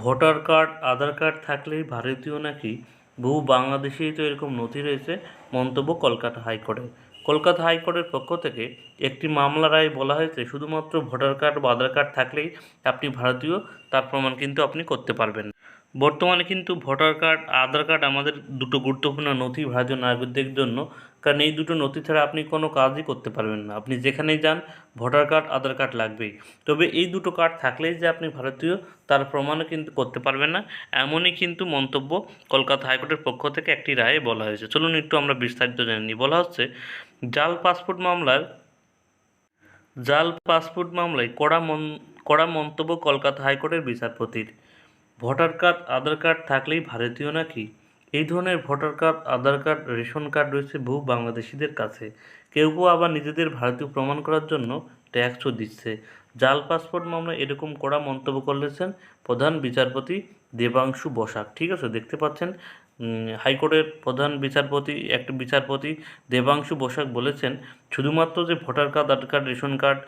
Voter card, Aadhaar card থাকলেই ভারতীয় নাকি বহু বাংলাদেশেই তো এরকম নথি রয়েছে, মন্তব্য কলকাতা হাইকোর্টে। কলকাতা হাইকোর্টের পক্ষ থেকে একটি মামলা রায় বলা হয়েছে, শুধুমাত্র ভোটার কার্ড বা আধার কার্ড থাকলেই আপনি ভারতীয়, তার প্রমাণ কিন্তু আপনি করতে পারবেন। বর্তমানে কিন্তু ভোটার কার্ড, আধার কার্ড আমাদের দুটো গুরুত্বপূর্ণ নথি ভারতীয় নাগরিকদের জন্য। কারণ এই দুটো নথি ছাড়া আপনি কোনো কাজই করতে পারবেন না। আপনি যেখানেই যান, ভোটার কার্ড, আধার কার্ড লাগবেই। তবে এই দুটো কার্ড থাকলেই যে আপনি ভারতীয়, তার প্রমাণও কিন্তু করতে পারবেন না। এমনই কিন্তু মন্তব্য কলকাতা হাইকোর্টের পক্ষ থেকে একটি রায়ে বলা হয়েছে। চলুন একটু আমরা বিস্তারিত জেনে নিই। বলা হচ্ছে, জাল পাসপোর্ট মামলার জাল পাসপোর্ট মামলায় কড়া মন, কড়া মন্তব্য কলকাতা হাইকোর্টের বিচারপতির। ভোটার কার্ড, আধার কার্ড থাকলেই ভারতীয় নাকি? এই ধরনের voter card, Aadhaar card, ration card রয়েছে বহু বাংলাদেশিদের কাছে। কেউ কেউ আবার নিজেদের ভারতীয় প্রমাণ করার জন্য ট্যাক্সও দিচ্ছে। জাল পাসপোর্ট মামলা এরকম কড়া মন্তব্য করেছেন প্রধান বিচারপতি দেবাংশু বসাক। ঠিক আছে, দেখতে পাচ্ছেন? হাইকোর্টের প্রধান বিচারপতি, একটা বিচারপতি দেবাংশু বসাক বলেছেন, শুধুমাত্র যে voter card, Aadhaar card, ration card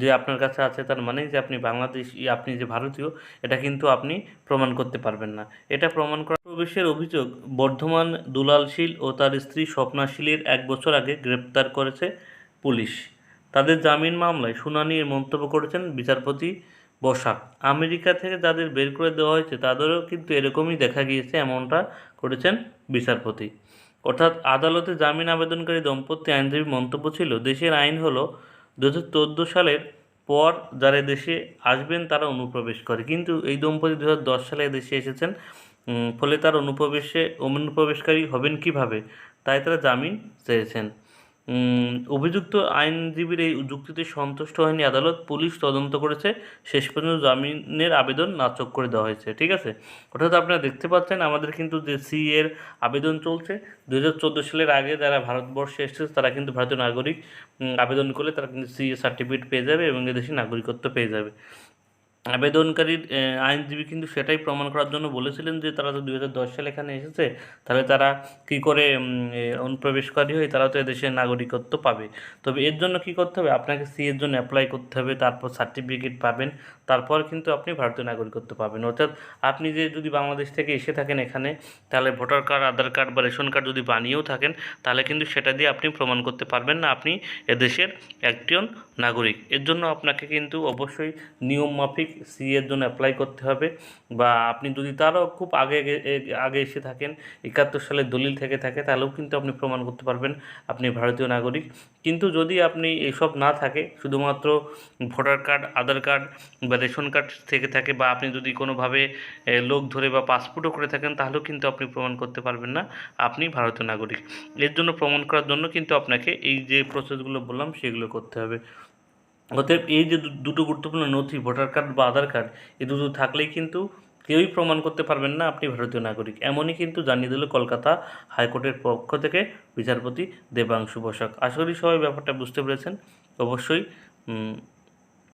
যে আপনার কাছে আছে তার মানেই যে আপনি বাংলাদেশ, আপনি যে ভারতীয়, এটা কিন্তু আপনি প্রমাণ করতে পারবেন না। এটা প্রমাণ করা প্রবেশের অভিযোগ, বর্ধমান দুলাল শীল ও তার স্ত্রী স্বপ্না শীলের এক বছর আগে গ্রেপ্তার করেছে পুলিশ। তাদের জামিন মামলায় শুনানির মন্তব্য করেছেন বিচারপতি বসাক আমেরিকা থেকে যাদের বের করে দেওয়া হয়েছে, তাদেরও কিন্তু এরকমই দেখা গিয়েছে, এমনটা করেছেন বিচারপতি। অর্থাৎ আদালতে জামিন আবেদনকারী দম্পতি আইনজীবী মন্তব্য ছিল, দেশের আইন হলো দু হাজার চোদ্দ সালের পর যারা দেশে আসবেন, তারা অনুপ্রবেশ করে। কিন্তু এই দম্পতি দু হাজার দশ সালে দেশে এসেছেন ফলে তার অনুপ্রবেশে অনুপ্রবেশকারী হবেন কীভাবে? তাই তারা জামিন চেয়েছেন। অভিযুক্ত আইনজীবীর এই যুক্তিতে সন্তুষ্ট হয়নি আদালত, পুলিশ তদন্ত করেছে, শেষ পর্যন্ত জামিনের আবেদন নাচক করে দেওয়া হয়েছে, ঠিক আছে? অর্থাৎ আপনারা দেখতে পাচ্ছেন আমাদের কিন্তু যে সি এর আবেদন চলছে দু হাজার চোদ্দ সালের আগে যারা ভারতবর্ষে এসেছে, তারা কিন্তু ভারতীয় নাগরিক আবেদন করলে তারা কিন্তু সি সার্টিফিকেট পেয়ে যাবে এবং এদেশে নাগরিকত্ব পেয়ে যাবে। আবেদনকারীর আইনজীবী কিন্তু সেটাই প্রমাণ করার জন্য বলেছিলেন যে তারা তো দুই হাজার দশ সালে এখানে এসেছে, তাহলে তারা কী করে অনুপ্রবেশকারী হয়ে তারা তো এদেশের নাগরিকত্ব পাবে। তবে এর জন্য কী করতে হবে? আপনাকে সি এর জন্য অ্যাপ্লাই করতে হবে, তারপর সার্টিফিকেট পাবেন, তারপর কিন্তু আপনি ভারতীয় নাগরিকত্ব পাবেন। অর্থাৎ আপনি যে যদি বাংলাদেশ থেকে এসে থাকেন এখানে, তাহলে ভোটার কার্ড, আধার কার্ড বা রেশন কার্ড যদি বানিয়েও থাকেন, তাহলে কিন্তু সেটা দিয়ে আপনি প্রমাণ করতে পারবেন না আপনি এদেশের একজন নাগরিক। এর জন্য আপনাকে কিন্তু অবশ্যই নিয়ম মাফিক সি এর জন্য অ্যাপ্লাই করতে হবে বা আপনি যদি তারও খুব আগে, আগে- এসে থাকেন, একাত্তর সালের দলিল থেকে থাকে, তাহলেও কিন্তু আপনি প্রমাণ করতে পারবেন আপনি ভারতীয় নাগরিক। কিন্তু যদি আপনি এসব না থাকে, শুধুমাত্র ভোটার কার্ড, আধার কার্ড বা রেশন কার্ড থেকে থাকে বা আপনি যদি কোনোভাবে লোক ধরে বা পাসপোর্টও করে থাকেন, তাহলেও কিন্তু আপনি প্রমাণ করতে পারবেন না আপনি ভারতীয় নাগরিক। এর জন্য প্রমাণ করার জন্য কিন্তু আপনাকে এই যে প্রসেসগুলো বললাম, সেগুলো করতে হবে। অতএব এই যে দুটো গুরুত্বপূর্ণ নথি, ভোটার কার্ড বা আধার কার্ড, এ দুটো থাকলেই কিন্তু কেউই প্রমাণ করতে পারবেন না আপনি ভারতীয় নাগরিক। এমনই কিন্তু জানিয়ে দিল কলকাতা হাইকোর্টের পক্ষ থেকে বিচারপতি দেবাংশু বসাক। আশা করি সবাই ব্যাপারটা বুঝতে পেরেছেন। অবশ্যই